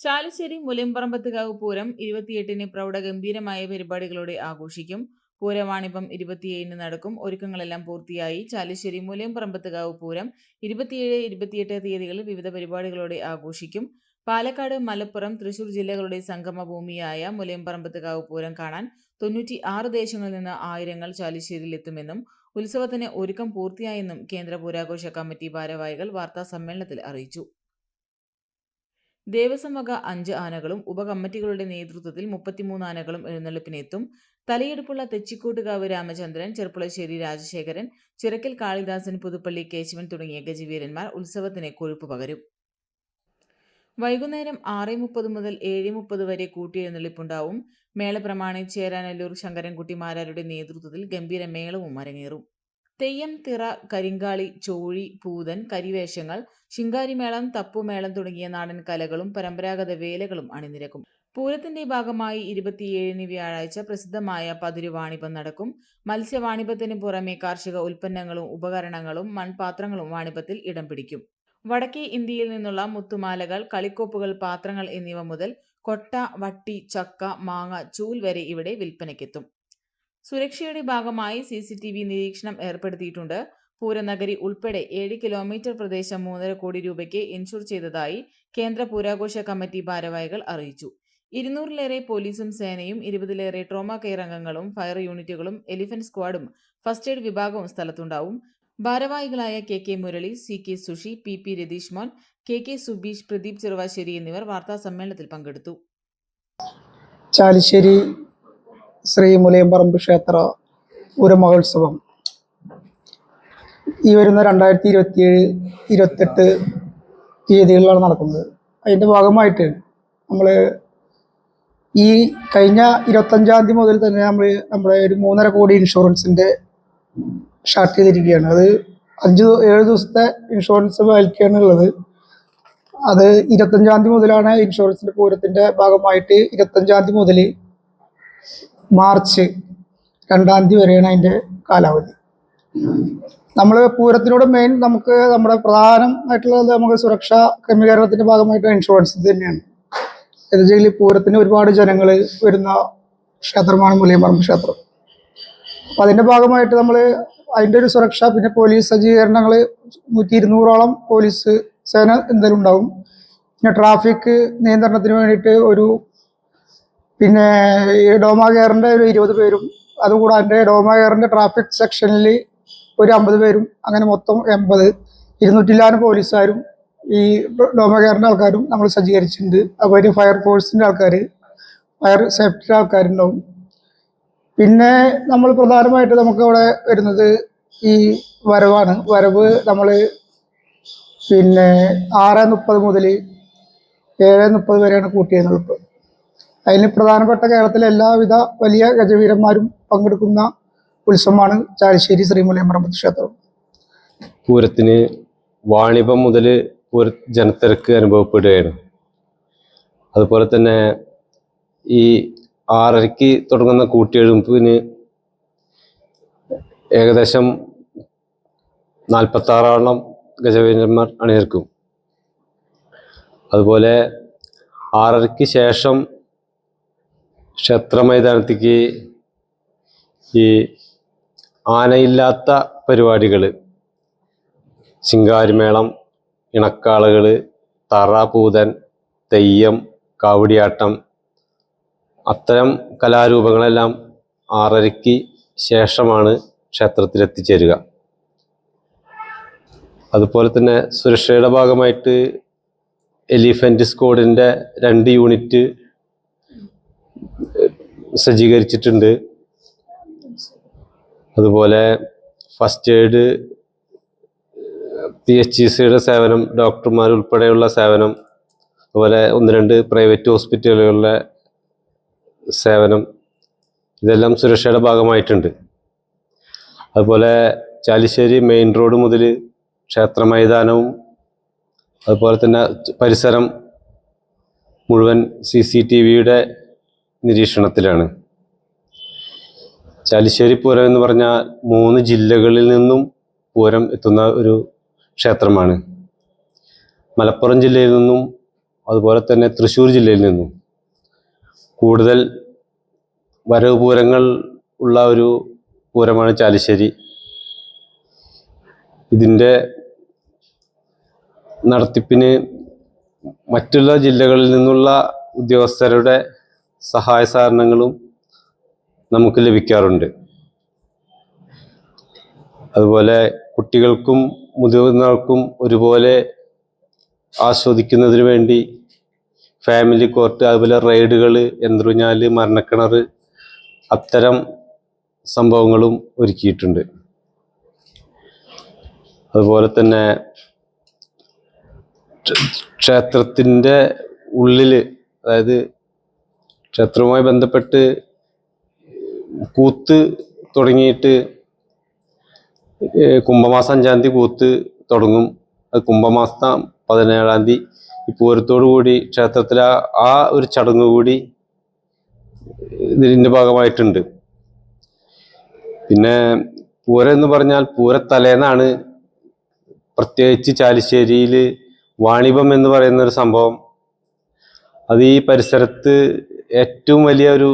ചാലിശ്ശേരി മുലയമ്പറമ്പത്തുകാവ് പൂരം ഇരുപത്തിയെട്ടിന് പ്രൗഢഗംഭീരമായ പരിപാടികളോടെ ആഘോഷിക്കും. പൂരവാണിപ്പം ഇരുപത്തിയേഴിന് നടക്കും. ഒരുക്കങ്ങളെല്ലാം പൂർത്തിയായി. ചാലുശ്ശേരി മുലയമ്പറമ്പത്തുകാവ് പൂരം ഇരുപത്തിയേഴ് ഇരുപത്തിയെട്ട് തീയതികളിൽ വിവിധ പരിപാടികളോടെ ആഘോഷിക്കും. പാലക്കാട് മലപ്പുറം തൃശൂർ ജില്ലകളുടെ സംഗമഭൂമിയായ മുലയമ്പറമ്പത്തുകാവ് പൂരം കാണാൻ തൊണ്ണൂറ്റി ആറ് ദേശങ്ങളിൽ നിന്ന് ആയിരങ്ങൾ ചാലിശ്ശേരിയിൽ എത്തുമെന്നും ഉത്സവത്തിന് ഒരുക്കം പൂർത്തിയായെന്നും കേന്ദ്ര പൂരാഘോഷ കമ്മിറ്റി ഭാരവാഹികൾ വാർത്താ സമ്മേളനത്തിൽ അറിയിച്ചു. ദേവസ്വം വക അഞ്ച് ആനകളും ഉപകമ്മിറ്റികളുടെ നേതൃത്വത്തിൽ മുപ്പത്തിമൂന്ന് ആനകളും എഴുന്നള്ളിപ്പിനെത്തും. തലയെടുപ്പുള്ള തെച്ചിക്കോട്ടുകാവ് രാമചന്ദ്രൻ ചെറുപ്പുളശ്ശേരി രാജശേഖരൻ ചിറക്കൽ കാളിദാസൻ പുതുപ്പള്ളി കേശവൻ തുടങ്ങിയ ഗജവീരന്മാർ ഉത്സവത്തിന് കൊഴുപ്പ് പകരും. വൈകുന്നേരം ആറ് മുപ്പത് മുതൽ ഏഴ് മുപ്പത് വരെ കൂട്ടിയെഴുന്നള്ളിപ്പുണ്ടാവും. മേള പ്രമാണിച്ച് ചേരാനല്ലൂർ ശങ്കരൻകുട്ടിമാരാരുടെ നേതൃത്വത്തിൽ ഗംഭീര മേളവും അരങ്ങേറും. തെയ്യം തിറ കരിങ്കാളി ചോഴി പൂതൻ കരിവേഷങ്ങൾ ശിങ്കാരിമേളം തപ്പുമേളം തുടങ്ങിയ നാടൻ കലകളും പരമ്പരാഗത വേലകളും അണിനിരക്കും. പൂരത്തിന്റെ ഭാഗമായി ഇരുപത്തിയേഴിന് വ്യാഴാഴ്ച പ്രസിദ്ധമായ പതിരുവാണിഭം നടക്കും. മത്സ്യവാണിഭത്തിന് പുറമെ കാർഷിക ഉൽപ്പന്നങ്ങളും ഉപകരണങ്ങളും മൺപാത്രങ്ങളും വാണിഭത്തിൽ ഇടം പിടിക്കും. വടക്കേ ഇന്ത്യയിൽ നിന്നുള്ള മുത്തുമാലകൾ കളിക്കോപ്പുകൾ പാത്രങ്ങൾ എന്നിവ മുതൽ കൊട്ട വട്ടി ചക്ക മാങ്ങ ചൂൽ വരെ ഇവിടെ വിൽപ്പനയ്ക്കെത്തും. സുരക്ഷയുടെ ഭാഗമായി സി സി ടി വി നിരീക്ഷണം ഏർപ്പെടുത്തിയിട്ടുണ്ട്. പൂരനഗരി ഉൾപ്പെടെ ഏഴ് കിലോമീറ്റർ പ്രദേശം മൂന്നര കോടി രൂപയ്ക്ക് ഇൻഷുർ ചെയ്തതായി കേന്ദ്ര പൂരാഘോഷ കമ്മിറ്റി ഭാരവാഹികൾ അറിയിച്ചു. ഇരുന്നൂറിലേറെ പോലീസും സേനയും ഇരുപതിലേറെ ട്രോമ കെയർ അംഗങ്ങളും ഫയർ യൂണിറ്റുകളും എലിഫന്റ് സ്ക്വാഡും ഫസ്റ്റ് എയ്ഡ് വിഭാഗവും സ്ഥലത്തുണ്ടാവും. ഭാരവാഹികളായ K K Murali C K Sushi P P Ratheesh Mon K K Subeesh Pradeep Cheruvassery എന്നിവർ വാർത്താ സമ്മേളനത്തിൽ പങ്കെടുത്തു. ചാലിശ്ശേരി ശ്രീ മുലയമ്പറമ്പ് ക്ഷേത്ര ഉരമഹോത്സവം ഈ വരുന്ന രണ്ടായിരത്തി ഇരുപത്തിയേഴ് ഇരുപത്തെട്ട് തീയതികളിലാണ് നടക്കുന്നത്. അതിന്റെ ഭാഗമായിട്ട് നമ്മൾ ഈ കഴിഞ്ഞ ഇരുപത്തഞ്ചാം തീയതി മുതൽ തന്നെ നമ്മൾ നമ്മുടെ ഒരു മൂന്നര കോടി ഇൻഷുറൻസിന്റെ സ്റ്റാർട്ട് ചെയ്തിരിക്കുകയാണ്. അത് അഞ്ച് ഏഴ് ദിവസത്തെ ഇൻഷുറൻസ് വായിക്കുകയാണ് ഉള്ളത്. അത് ഇരുപത്തഞ്ചാം തീയതി മുതലാണ് ഇൻഷുറൻസിന്റെ പൂരത്തിന്റെ ഭാഗമായിട്ട് ഇരുപത്തഞ്ചാം തീയതി മുതൽ മാർച്ച് രണ്ടാം തീയതി വരെയാണ് അതിന്റെ കാലാവധി. നമ്മൾ പൂരത്തിനോട് മെയിൻ നമുക്ക് നമ്മുടെ പ്രധാനമായിട്ടുള്ളത് നമുക്ക് സുരക്ഷാ ക്രമീകരണത്തിന്റെ ഭാഗമായിട്ട് ഇൻഷുറൻസ് തന്നെയാണ്. എന്ന് വെച്ചാൽ പൂരത്തിന് ഒരുപാട് ജനങ്ങൾ വരുന്ന ക്ഷേത്രമാണ് മുലയമ്പറമ്പ് ക്ഷേത്രം. അപ്പം അതിന്റെ ഭാഗമായിട്ട് നമ്മൾ അതിന്റെ ഒരു സുരക്ഷ പിന്നെ പോലീസ് സജ്ജീകരണങ്ങൾ നൂറ്റി ഇരുന്നൂറോളം പോലീസ് സേന എന്തായാലും ഉണ്ടാവും. പിന്നെ ട്രാഫിക് നിയന്ത്രണത്തിന് വേണ്ടിയിട്ട് ഒരു പിന്നെ ഈ ഡോമ കെയറിന്റെ ഒരു ഇരുപത് പേരും അതുകൂടാതെ ഡോമ കെയറിന്റെ ട്രാഫിക് സെക്ഷനിൽ ഒരു അമ്പത് പേരും അങ്ങനെ മൊത്തം എൺപത്. ഇരുന്നൂറ്റില്ലാനും പോലീസുകാരും ഈ ഡോമ കെയറിന്റെ ആൾക്കാരും നമ്മൾ സജ്ജീകരിച്ചിട്ടുണ്ട്. അതുപോലെ ഫയർ ഫോഴ്സിന്റെ ആൾക്കാർ ഫയർ സേഫ്റ്റിയുടെ ആൾക്കാരുണ്ടാവും. പിന്നെ നമ്മൾ പ്രധാനമായിട്ട് നമുക്ക് അവിടെ വരുന്നത് ഈ വരവാണ്. വരവ് നമ്മൾ പിന്നെ ആറ് മുപ്പത് മുതൽ ഏഴ് മുപ്പത് വരെയാണ് കൂട്ടിയെന്നുള്ളത് അതിന് പ്രധാനപ്പെട്ട കേരളത്തിലെ എല്ലാവിധ വലിയ ഗജവീരന്മാരും പങ്കെടുക്കുന്ന ഉത്സവമാണ് ചാലിശ്ശേരി ശ്രീമുലയമ്പറമ്പത്ത് ക്ഷേത്രം. പൂരത്തിന് വാണിഭം മുതൽ പൂര ജനത്തിരക്ക് അനുഭവപ്പെടുകയാണ് അതുപോലെ തന്നെ ഈ ആറരയ്ക്ക് തുടങ്ങുന്ന കൂട്ടിയെഴുപ്പിന് ഏകദേശം നാൽപ്പത്താറോളം ഗജവീരന്മാർ അണിനിരക്കും. അതുപോലെ ആറരയ്ക്ക് ശേഷം ക്ഷേത്ര മൈതാനത്തേക്ക് ഈ ആനയില്ലാത്ത പരിപാടികൾ ശിങ്കാരിമേളം ഇണക്കാളുകൾ തറ പൂതൻ തെയ്യം കാവടിയാട്ടം അത്തരം കലാരൂപങ്ങളെല്ലാം ആറരയ്ക്ക് ശേഷമാണ് ക്ഷേത്രത്തിൽ എത്തിച്ചേരുക അതുപോലെ തന്നെ സുരക്ഷയുടെ ഭാഗമായിട്ട് എലിഫന്റ് സ്ക്വാഡിന്റെ രണ്ട് യൂണിറ്റ് സജ്ജീകരിച്ചിട്ടുണ്ട്. അതുപോലെ first aid P H E സിയുടെ സേവനം ഡോക്ടർമാർ ഉൾപ്പെടെയുള്ള സേവനം അതുപോലെ ഒന്ന് രണ്ട് പ്രൈവറ്റ് ഹോസ്പിറ്റലുകളിലെ സേവനം ഇതെല്ലാം സുരക്ഷയുടെ ഭാഗമായിട്ടുണ്ട്. അതുപോലെ ചാലിശ്ശേരി മെയിൻ റോഡ് മുതൽ ക്ഷേത്ര മൈതാനവും അതുപോലെ തന്നെ പരിസരം മുഴുവൻ സി സി ടി വിയുടെ നിരീക്ഷണത്തിലാണ്. ചാലിശ്ശേരി പൂരം എന്ന് പറഞ്ഞാൽ മൂന്ന് ജില്ലകളിൽ നിന്നും പൂരം എത്തുന്ന ഒരു ക്ഷേത്രമാണ്. മലപ്പുറം ജില്ലയിൽ നിന്നും അതുപോലെ തന്നെ തൃശ്ശൂർ ജില്ലയിൽ നിന്നും കൂടുതൽ വരവ് പൂരങ്ങൾ ഉള്ള ഒരു പൂരമാണ് ചാലിശ്ശേരി. ഇതിന്റെ നടത്തിപ്പിന് മറ്റുള്ള ജില്ലകളിൽ നിന്നുള്ള ഉദ്യോഗസ്ഥരുടെ സഹായ സഹകരണങ്ങളും നമുക്ക് ലഭിക്കാറുണ്ട്. അതുപോലെ കുട്ടികൾക്കും മുതിർന്നവർക്കും ഒരുപോലെ ആസ്വദിക്കുന്നതിന് വേണ്ടി ഫാമിലി കോർട്ട് അതുപോലെ റൈഡുകൾ എന്തുഞ്ഞാൽ മരണക്കിണർ അത്തരം സംഭവങ്ങളും ഒരുക്കിയിട്ടുണ്ട്. അതുപോലെ തന്നെ ക്ഷേത്രത്തിന്റെ ഉള്ളിൽ അതായത് ക്ഷേത്രവുമായി ബന്ധപ്പെട്ട് കൂത്ത് തുടങ്ങിയിട്ട് കുംഭമാസം അഞ്ചാം കൂത്ത് തുടങ്ങും. അത് കുംഭമാസം പതിനേഴാം തീയതി ഈ പൂരത്തോടു കൂടി ക്ഷേത്രത്തിലെ ആ- ആ ഒരു ചടങ്ങ് കൂടി ഇതിന്റെ ഭാഗമായിട്ടുണ്ട്. പിന്നെ പൂരം എന്ന് പറഞ്ഞാൽ പൂരത്തലേന്നാണ് പ്രത്യേകിച്ച് ചാലിശ്ശേരിയിൽ വാണിഭം എന്ന് പറയുന്ന ഒരു സംഭവം. അത് ഈ പരിസരത്ത് ഏറ്റവും വലിയ ഒരു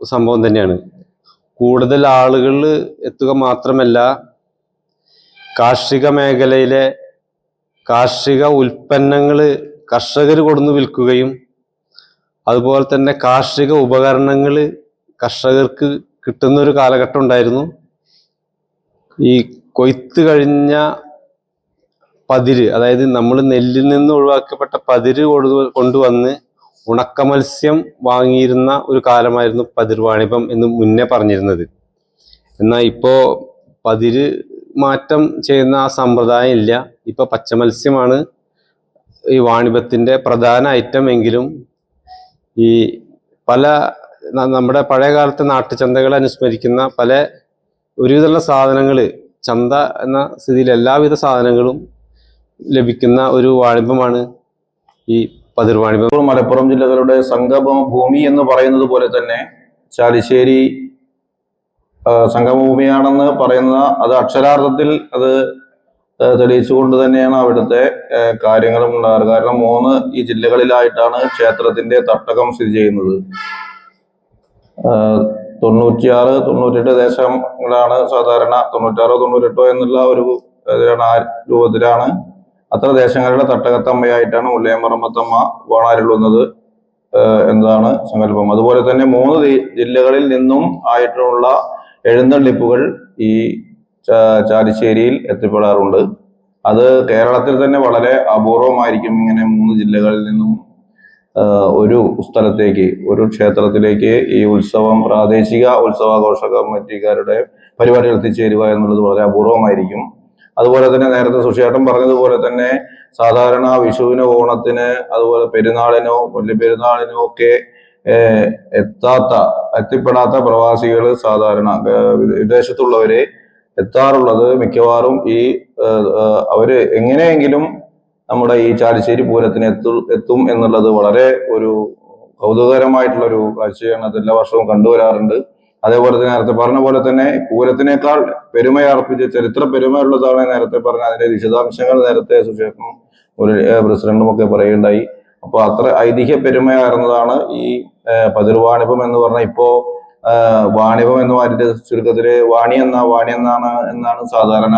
സംഭവം തന്നെയാണ്. കൂടുതൽ ആളുകൾ എത്തുക മാത്രമല്ല കാർഷിക മേഖലയിലെ കാർഷിക ഉൽപ്പന്നങ്ങൾ കർഷകർ കൊടുന്ന് വിൽക്കുകയും അതുപോലെ തന്നെ കാർഷിക ഉപകരണങ്ങൾ കർഷകർക്ക് കിട്ടുന്ന ഒരു കാലഘട്ടം ഉണ്ടായിരുന്നു. ഈ കൊയ്ത്ത് കഴിഞ്ഞ പതിര് അതായത് നമ്മൾ നെല്ലിൽ നിന്ന് ഒഴിവാക്കപ്പെട്ട പതിര് കൊണ്ടുവന്ന് ഉണക്ക മത്സ്യം വാങ്ങിയിരുന്ന ഒരു കാലമായിരുന്നു പതിർ വാണിഭം എന്ന് മുന്നേ പറഞ്ഞിരുന്നത്. എന്നാൽ ഇപ്പോൾ പതിര് മാറ്റം ചെയ്യുന്ന ആ സമ്പ്രദായം ഇല്ല. ഇപ്പൊ പച്ചമത്സ്യമാണ് ഈ വാണിഭത്തിന്റെ പ്രധാന ഐറ്റം എങ്കിലും ഈ പല നമ്മുടെ പഴയ കാലത്തെ നാട്ടുചന്തകളെ അനുസ്മരിക്കുന്ന പല ഒരുവിധമുള്ള സാധനങ്ങൾ ചന്ത എന്ന സ്ഥിതിയിൽ എല്ലാവിധ സാധനങ്ങളും ലഭിക്കുന്ന ഒരു വാണിഭമാണ് ഈ പതിർ വാണിഭം ഇപ്പോൾ മലപ്പുറം ജില്ലകളുടെ സംഗമ ഭൂമി എന്ന് പറയുന്നത് പോലെ തന്നെ ചാലിശ്ശേരി സംഗമഭൂമിയാണെന്ന് പറയുന്ന അത് അക്ഷരാർത്ഥത്തിൽ അത് തെളിയിച്ചുകൊണ്ട് തന്നെയാണ് അവിടുത്തെ കാര്യങ്ങളും ഉണ്ടാകാറ് കാരണം മൂന്ന് ഈ ജില്ലകളിലായിട്ടാണ് ക്ഷേത്രത്തിന്റെ തട്ടകം സ്ഥിതി ചെയ്യുന്നത്. തൊണ്ണൂറ്റിയാറ് തൊണ്ണൂറ്റെട്ട് ദേശങ്ങളാണ് സാധാരണ തൊണ്ണൂറ്റാറോ തൊണ്ണൂറ്റെട്ടോ എന്നുള്ള ഒരു രൂപത്തിലാണ് അത്ര ദേശങ്ങളുടെ തട്ടകത്തമ്മയായിട്ടാണ് മുല്ലയമറമ്മത്തമ്മ വാണാരുള്ളുന്നത് എന്നതാണ് സങ്കല്പം. അതുപോലെ തന്നെ മൂന്ന് ജില്ലകളിൽ നിന്നും ആയിട്ടുള്ള എഴുന്നള്ളിപ്പുകൾ ഈ ചാലിശ്ശേരിയിൽ എത്തിപ്പെടാറുണ്ട്. അത് കേരളത്തിൽ തന്നെ വളരെ അപൂർവമായിരിക്കും ഇങ്ങനെ മൂന്ന് ജില്ലകളിൽ നിന്നും ഒരു സ്ഥലത്തേക്ക് ഒരു ക്ഷേത്രത്തിലേക്ക് ഈ ഉത്സവം പ്രാദേശിക ഉത്സവാഘോഷ കമ്മിറ്റിക്കാരുടെ പരിപാടികൾ എത്തിച്ചേരുക എന്നുള്ളത് വളരെ അപൂർവമായിരിക്കും. അതുപോലെ തന്നെ നേരത്തെ സുഷേട്ടൻ പറഞ്ഞതുപോലെ തന്നെ സാധാരണ വിഷുവിന് ഓണത്തിന് അതുപോലെ പെരുന്നാളിനോ വലിയ പെരുന്നാളിനോ ഒക്കെ എത്താത്ത എത്തിപ്പെടാത്ത പ്രവാസികൾ സാധാരണ വിദേശത്തുള്ളവരെ എത്താറുള്ളത് മിക്കവാറും ഈ അവർ എങ്ങനെയെങ്കിലും നമ്മുടെ ഈ ചാലിശ്ശേരി പൂരത്തിന് എത്തു എത്തും എന്നുള്ളത് വളരെ ഒരു കൗതുകകരമായിട്ടുള്ള ഒരു കാഴ്ചയാണ് അത് എല്ലാ വർഷവും കണ്ടുവരാറുണ്ട്. അതേപോലെ തന്നെ നേരത്തെ പറഞ്ഞ പോലെ തന്നെ പൂരത്തിനേക്കാൾ പെരുമയർപ്പിച്ച ചരിത്ര പെരുമയുള്ളതാണ് നേരത്തെ പറഞ്ഞ അതിന്റെ വിശദാംശങ്ങൾ നേരത്തെ സുശേഷനും ഒരു പ്രസിഡന്റും ഒക്കെ പറയുകയുണ്ടായി. അപ്പൊ അത്ര ഐതിഹ്യ പെരുമയായിരുന്നതാണ് ഈ പതിർവാണിഭം എന്ന് പറഞ്ഞ ഇപ്പോ വാണിഭം എന്ന് പറഞ്ഞിട്ട് ചുരുക്കത്തിൽ വാണി എന്ന വാണി എന്നാണ് എന്നാണ് സാധാരണ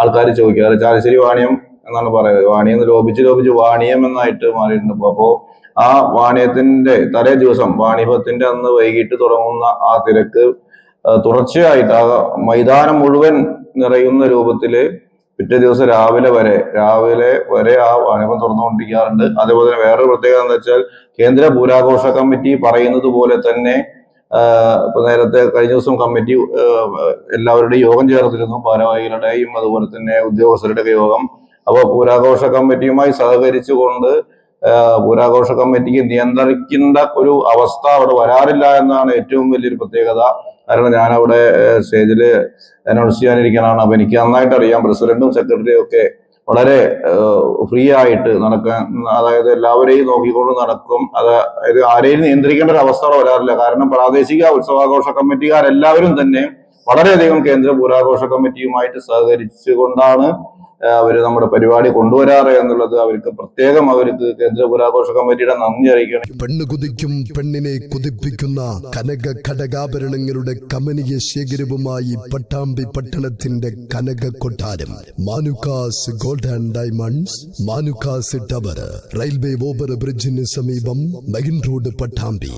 ആൾക്കാർ ചോദിക്കാറ്. ചാലശ്ശേരി വാണിയം എന്നാണ് പറയുന്നത്. വാണിയം ലോപിച്ച് ലോപിച്ച് വാണിയം എന്നായിട്ട് മാറിയിട്ടുണ്ട്. അപ്പോ ആ വാണിയത്തിന്റെ തലേ ദിവസം വാണിഭത്തിന്റെ അന്ന് വൈകിട്ട് തുടങ്ങുന്ന ആ തിരക്ക് തുടർച്ചയായിട്ട് ആ മൈതാനം മുഴുവൻ നിറയുന്ന രൂപത്തിൽ പിറ്റേ ദിവസം രാവിലെ വരെ രാവിലെ വരെ ആ വാണിഭം തുറന്നുകൊണ്ടിരിക്കാറുണ്ട്. അതേപോലെ തന്നെ വേറൊരു പ്രത്യേകത എന്താ വെച്ചാൽ കേന്ദ്ര പൂരാഘോഷ കമ്മിറ്റി പറയുന്നത് പോലെ തന്നെ ഇപ്പൊ നേരത്തെ കഴിഞ്ഞ ദിവസം കമ്മിറ്റി എല്ലാവരുടെയും യോഗം ചേർത്തിരുന്നു ഭാരവാഹികളുടെയും അതുപോലെ തന്നെ ഉദ്യോഗസ്ഥരുടെയൊക്കെ യോഗം. അപ്പോൾ പൂരാഘോഷ കമ്മിറ്റിയുമായി സഹകരിച്ചുകൊണ്ട് പൂരാഘോഷ കമ്മിറ്റിക്ക് നിയന്ത്രിക്കേണ്ട ഒരു അവസ്ഥ അവിടെ വരാറില്ല എന്നാണ് ഏറ്റവും വലിയൊരു പ്രത്യേകത. കാരണം ഞാൻ അവിടെ സ്റ്റേജിൽ അനൗൺസ് ചെയ്യാനിരിക്കാനാണ് അപ്പൊ എനിക്ക് നന്നായിട്ട് അറിയാം. പ്രസിഡന്റും സെക്രട്ടറിയും ഒക്കെ വളരെ ഫ്രീ ആയിട്ട് നടക്കാൻ അതായത് എല്ലാവരെയും നോക്കിക്കൊണ്ട് നടക്കും. അതായത് ആരെയും നിയന്ത്രിക്കേണ്ട ഒരു അവസ്ഥ അവിടെ വരാറില്ല. കാരണം പ്രാദേശിക ഉത്സവാഘോഷ കമ്മിറ്റിക്കാരെല്ലാവരും തന്നെ വളരെയധികം കേന്ദ്ര പൂരാഘോഷ കമ്മിറ്റിയുമായിട്ട് സഹകരിച്ചുകൊണ്ടാണ് അവർ നമ്മുടെ പരിപാടി കൊണ്ടുവരാറ് എന്നുള്ളത് അവർക്ക് പ്രത്യേകം അവർക്ക് കേന്ദ്ര പുരാഘോഷ കമ്മിറ്റിയുടെ നന്ദി അറിയിക്കണം പെണ്ണ് കുതിക്കും പെണ്ണിനെ കുതിപ്പിക്കുന്ന കനക ഘടകാഭരണങ്ങളുടെ കമനീയ ശേഖരവുമായി പട്ടാമ്പി പട്ടണത്തിന്റെ കനക കൊട്ടാരം. Manukkas gold and diamonds Manukkas tower railway over ബ്രിഡ്ജിന് സമീപം മെയിൻ റോഡ് പട്ടാമ്പി.